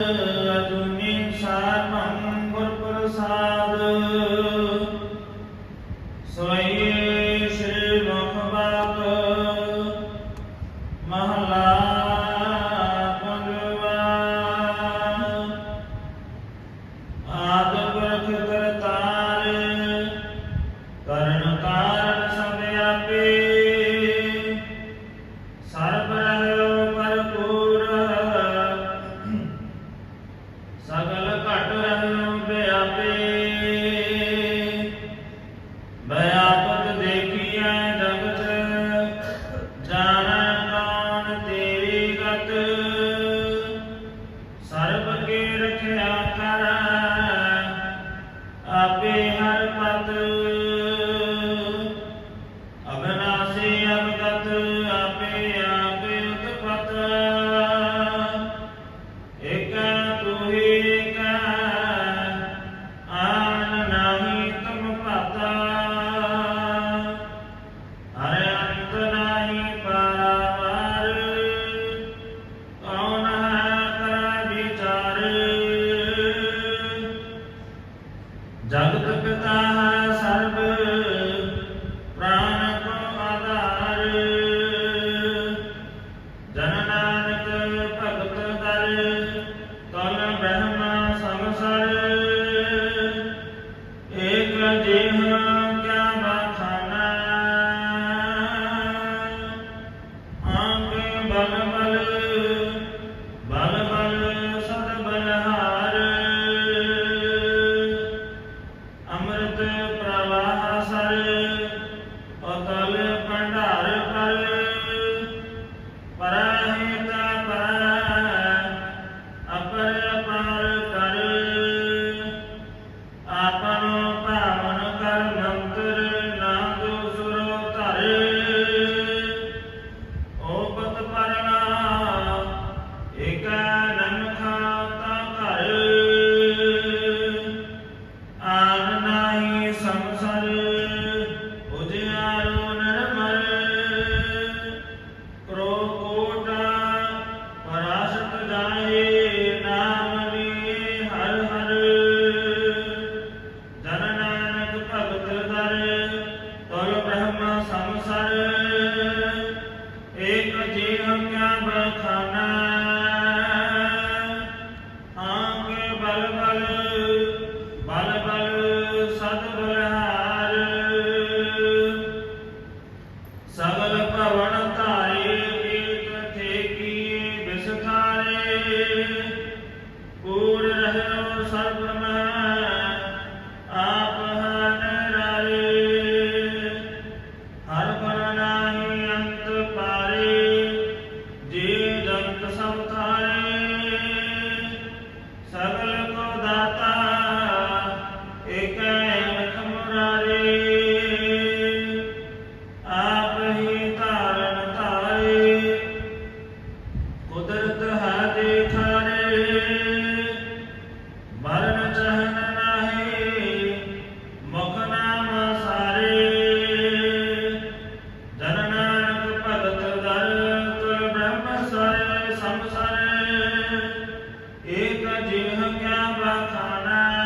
Uh... तल पंडा منه كبطنا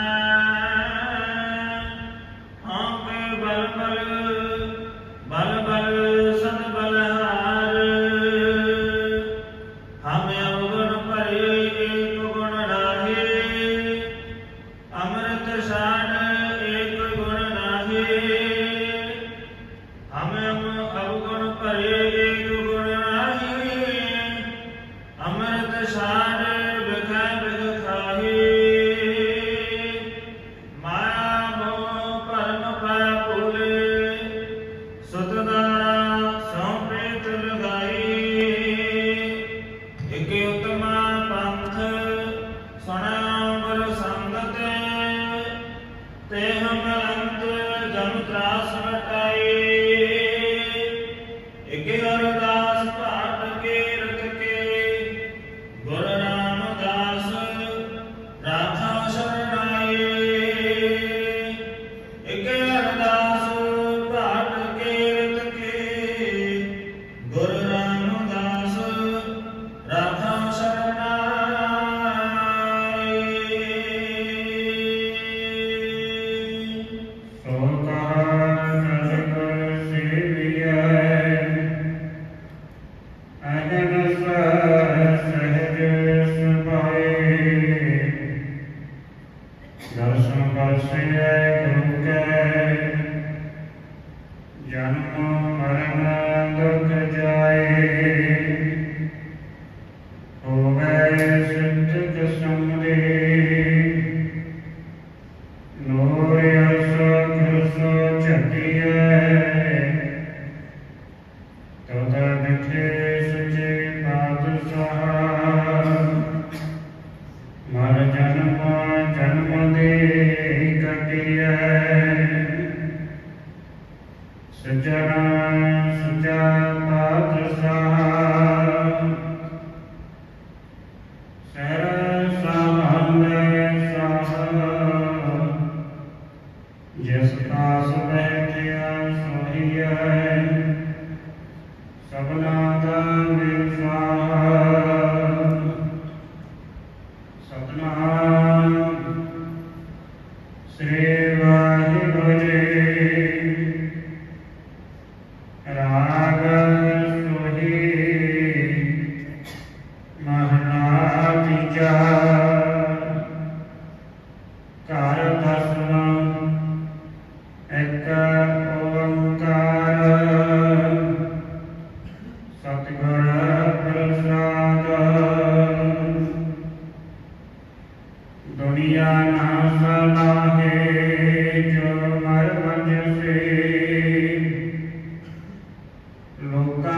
Loka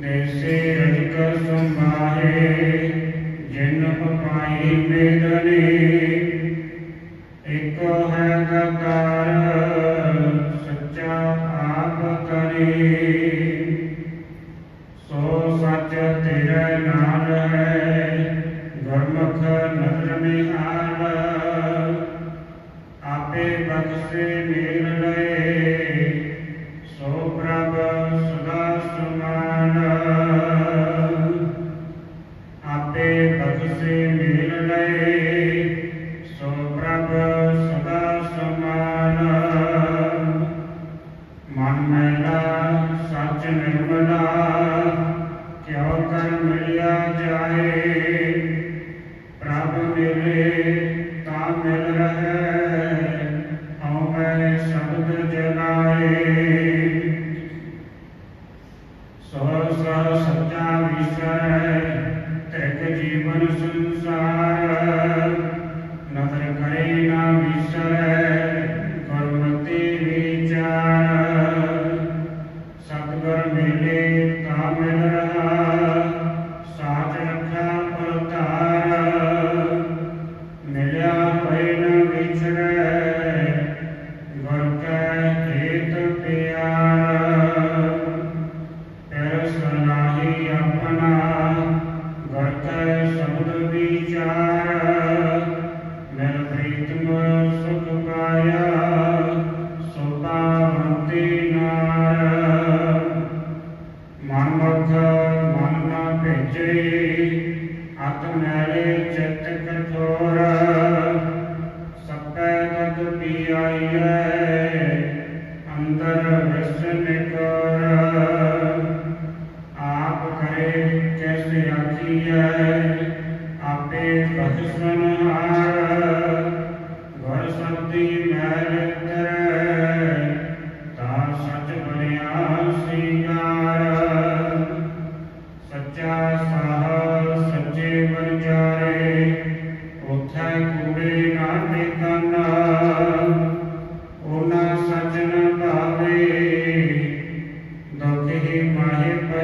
जैसे अधिक संभाले जन्म पाई वेदने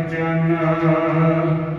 ਜਨ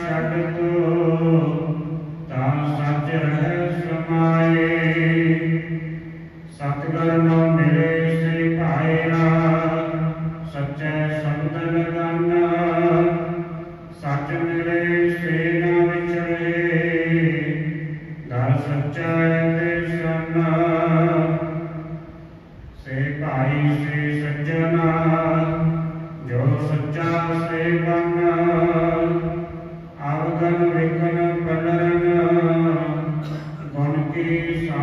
ਛੱਡ ਤੋ ਤਾਂ ਸੱਚ ਰਹੇ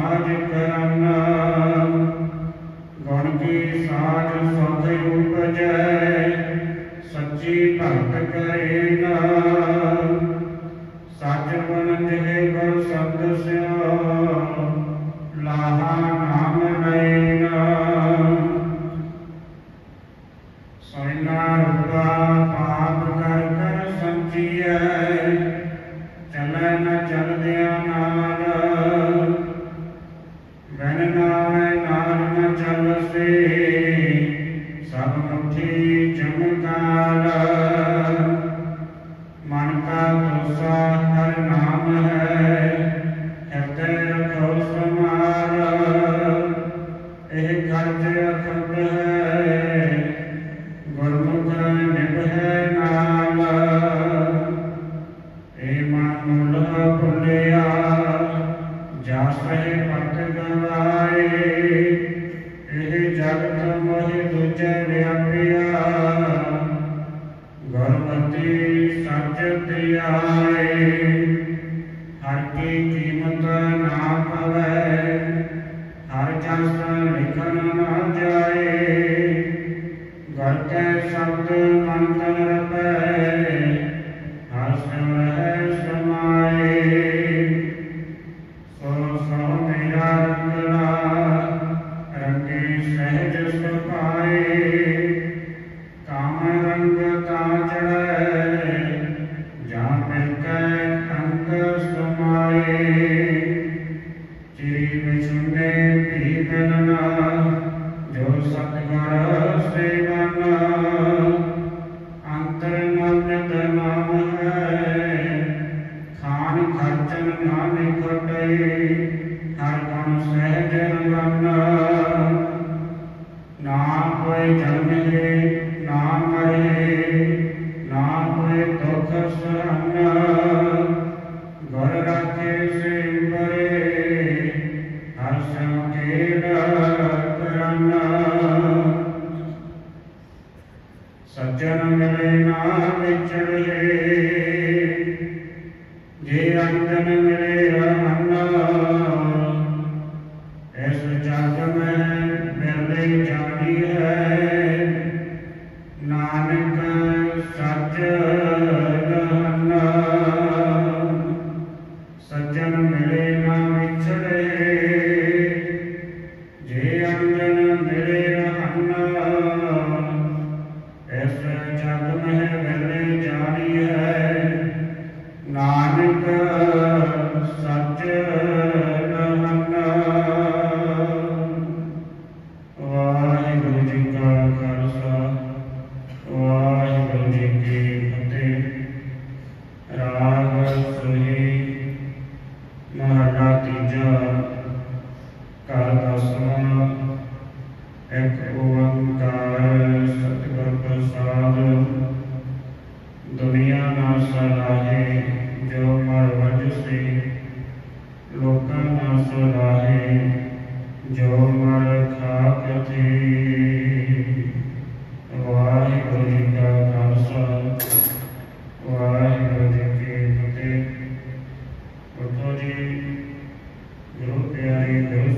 ਕਾਜ ਕਰਨ। ਗੁਣ ਕੀ ਸਾਜ ਸਤਿ ਉਪਜੈ ਸੱਚੀ ਭਗਤ ਕਰੇ Amen.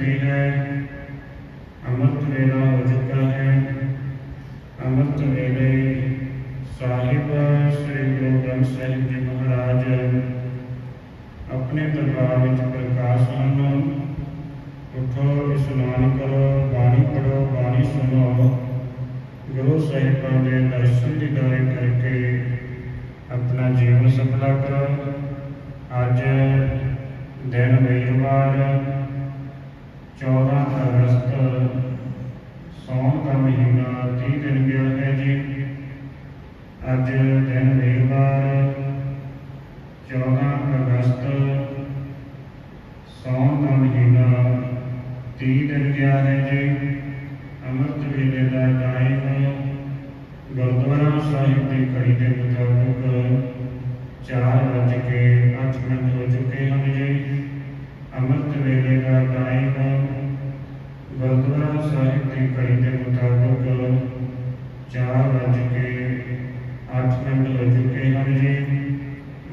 ਫਿਰ ਬੇਨਤੀ ਹੈ, ਅੰਮ੍ਰਿਤ ਵੇਲਾ ਹੋ। ਚੁੱਕਾ ਹੈ ਸਾਹਿਬ ਸ੍ਰੀ ਗੁਰੂ ਗ੍ਰੰਥ ਸਾਹਿਬ ਜੀ ਮਹਾਰਾਜ ਆਪਣੇ ਦਰਬਾਰ ਵਿੱਚ ਪ੍ਰਕਾਸ਼ ਹਨ। ਉਠੋ, ਇਸ਼ਨਾਨ ਕਰੋ, ਬਾਣੀ ਪੜੋ ਬਾਣੀ ਸੁਣੋ ਗੁਰੂ ਸਾਹਿਬਾਂ ਦੇ ਦਰਸ਼ਨ ਦੀ ਹੋ ਜੀਣਾ ਤੀਤ ਅਗਿਆਨ ਹੈ ਜੀ ਅਮਰਤ ਵੇਲੇ ਦਾ ਟਾਈਮ ਗੁਰਦੁਆਰਾ ਸਾਹਿਬ ਦੇ ਘੜੀ ਦੇ ਮੁਤਾਬਕ 4 ਵਜ ਕੇ 8 ਮਿੰਟ ਹੋ ਚੁੱਕੇ ਹਨ ਜੀ ਅਮਰਤ ਵੇਲੇ ਦਾ ਟਾਈਮ ਗੁਰਦੁਆਰਾ ਸਾਹਿਬ ਦੀ ਘੜੀ ਦੇ ਮੁਤਾਬਕ 4 ਵਜ ਕੇ 8 ਮਿੰਟ ਹੋ ਚੁੱਕੇ ਹਨ ਜੀ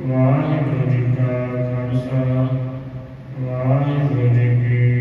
ਵਾਹਿਗੁਰੂ ਜੀ ਕਾ ਖਾਲਸਾ ਨਾਮ ਜ਼ਿੰਦਗੀ